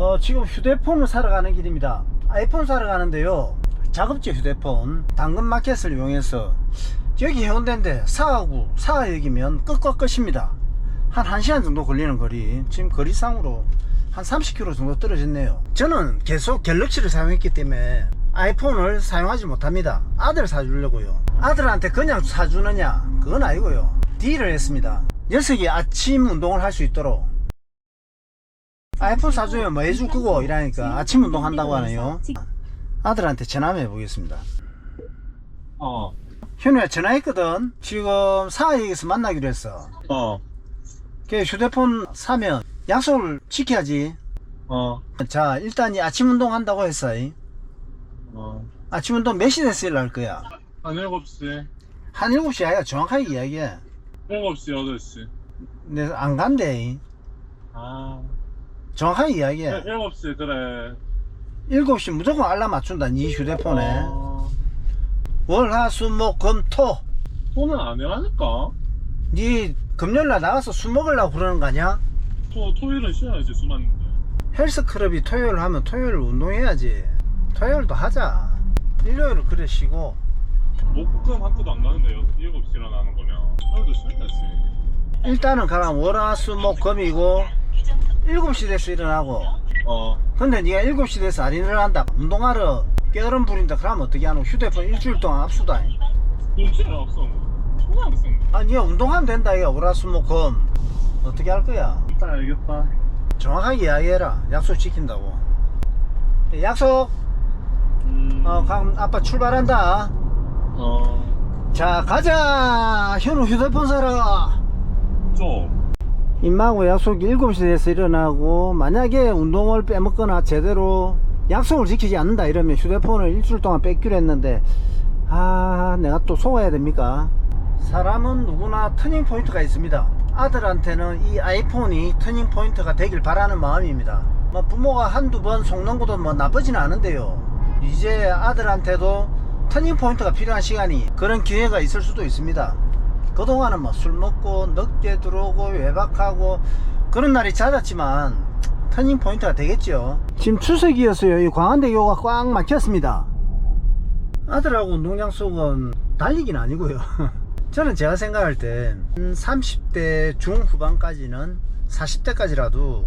어, 지금 휴대폰을 사러 가는 길입니다. 아이폰 사러 가는데요. 작업지 휴대폰 당근마켓을 이용해서 여기 해운대인데 사하구 사하역이면 끝과 끝입니다. 한 1시간 정도 걸리는 거리. 지금 거리상으로 한 30km 정도 떨어졌네요. 저는 계속 갤럭시를 사용했기 때문에 아이폰을 사용하지 못합니다. 아들 사주려고요. 아들한테 그냥 사주느냐? 그건 아니고요. 딜을 했습니다. 녀석이 아침 운동을 할 수 있도록 아이폰 사주면 뭐 해줄 거고 이러니까 아침 운동 한다고 하네요. 아들한테 전화 한번 해보겠습니다. 어, 현우야 전화했거든. 지금 사하역에서 만나기로 했어. 어, 그 휴대폰 사면 약속을 지켜야지. 어, 자 일단 이 아침 운동 한다고 했어. 이. 어. 아침 운동 몇 시에 쓰려 할 거야? 한 7시, 한 7시 아야 정확하게 이야기해. 7시, 8시. 내가 안 간대. 이. 아, 정확하게 이야기해. 7시, 그래. 7시 무조건 알람 맞춘다. 네 휴대폰에. 어, 월, 화, 수, 목, 금, 토. 토는 안 해하니까? 네 금요일날 나가서 술 먹으려고 그러는 거 아니야? 토, 토요일은 쉬어야지, 수만인데. 헬스클럽이 토요일 하면 토요일 운동해야지. 토요일도 하자. 일요일은 그래 쉬고. 목금 학교도 안 가는데 7시 일어나는 거면. 토요일도 쉬어야지. 일단은 가면 월화수목 금이고 7시 돼서 일어나고. 어, 근데 네가 7시 돼서 안 일어난다. 운동하러 깨어름 부린다 그러면 어떻게 하노? 휴대폰 일주일 동안 압수다. 눈치는 없어. 아 네가 운동하면 된다. 이거 월화수목 금 어떻게 할 거야? 일단 알겠다. 정확하게 이야기해라. 약속 지킨다고. 예, 약속. 음, 어 그럼 아빠 출발한다. 어, 자 가자. 현우 휴대폰 사러 좀. 임마하고 약속이 7시 돼서 일어나고 만약에 운동을 빼먹거나 제대로 약속을 지키지 않는다 이러면 휴대폰을 일주일 동안 뺏기로 했는데 아 내가 또 속아야 됩니까? 사람은 누구나 터닝 포인트가 있습니다. 아들한테는 이 아이폰이 터닝 포인트가 되길 바라는 마음입니다. 뭐 부모가 한두 번 속는 것도 뭐 나쁘지는 않은데요. 이제 아들한테도 터닝 포인트가 필요한 시간이 그런 기회가 있을 수도 있습니다 그동안은 뭐 술 먹고 늦게 들어오고 외박하고 그런 날이 잦았지만 터닝 포인트가 되겠죠 지금 추석이었어요. 이 광안대교가 꽉 막혔습니다. 아들하고 운동 약속은 달리기는 아니고요. 저는 제가 생각할 때 30대 중후반까지는 40대까지라도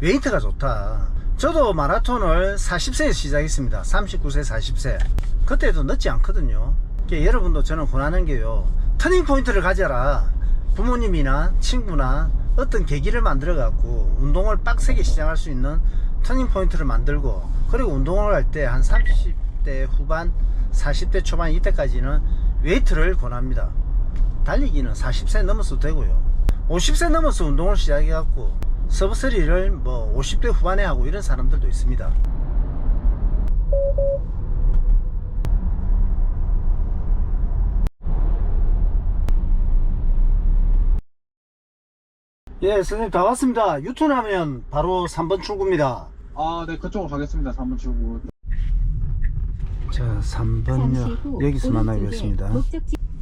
웨이트가 좋다. 저도 마라톤을 40세에 시작했습니다. 39세 40세. 그때도 늦지 않거든요. 여러분도 저는 권하는 게요 터닝 포인트를 가져라. 부모님이나 친구나 어떤 계기를 만들어 갖고 운동을 빡세게 시작할 수 있는 터닝 포인트를 만들고 그리고 운동을 할 때 한 30대 후반 40대 초반 이때까지는 웨이트를 권합니다. 달리기는 40세 넘어서도 되고요. 50세 넘어서 운동을 시작해 갖고 서브3를 뭐 50대 후반에 하고 이런 사람들도 있습니다 예 선생님 다 왔습니다. 유턴하면 바로 3번 출구입니다. 아, 네, 그쪽으로 가겠습니다. 3번 출구. 자 3번요. 여기서 만나기로 했습니다.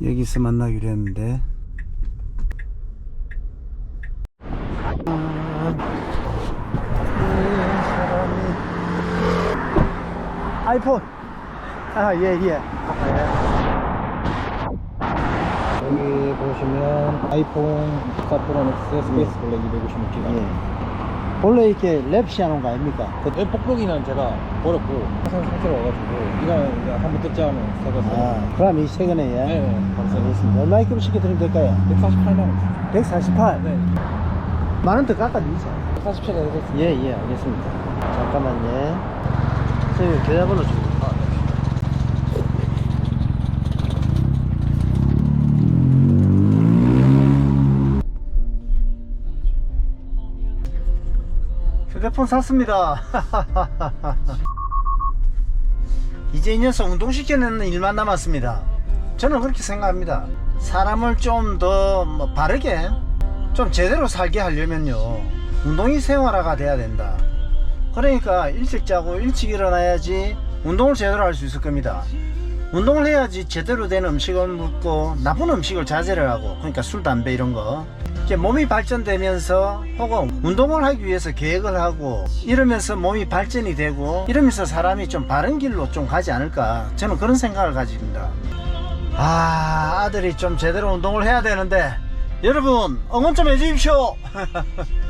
여기서 만나기로 했는데. 아이폰. 아 예 예 여기 보시면 아이폰 14 프로 맥스 스페이스 블랙 256기가 예. 원래 이렇게 랩 시하는 거 아닙니까? 그 뽁뽁이는 제가 버렸고 항상 상태로 와가지고 이거는 이제 한번 뜯자 하면 써아 그럼 이 최근에 예? 네, 감사합니다 알겠습니다 얼마 입금 시켜드리면 될까요? 148만 원 148 네 만 원 더 깎아드리죠 147에 해드렸습니다 예, 예, 알겠습니다. 잠깐만요. 선생님, 계좌번호 네. 휴대폰 샀습니다. 이제 이 녀석 운동시켜내는 일만 남았습니다. 저는 그렇게 생각합니다. 사람을 좀 더 뭐 바르게, 좀 제대로 살게 하려면요. 운동이 생활화가 돼야 된다. 그러니까 일찍 자고 일찍 일어나야지 운동을 제대로 할 수 있을 겁니다. 운동을 해야지 제대로 된 음식을 먹고 나쁜 음식을 자제를 하고 그러니까 술, 담배 이런 거 이제 몸이 발전되면서 혹은 운동을 하기 위해서 계획을 하고 이러면서 몸이 발전이 되고 이러면서 사람이 좀 바른 길로 좀 가지 않을까 저는 그런 생각을 가집니다. 아 아들이 좀 제대로 운동을 해야 되는데 여러분 응원 좀 해주십시오.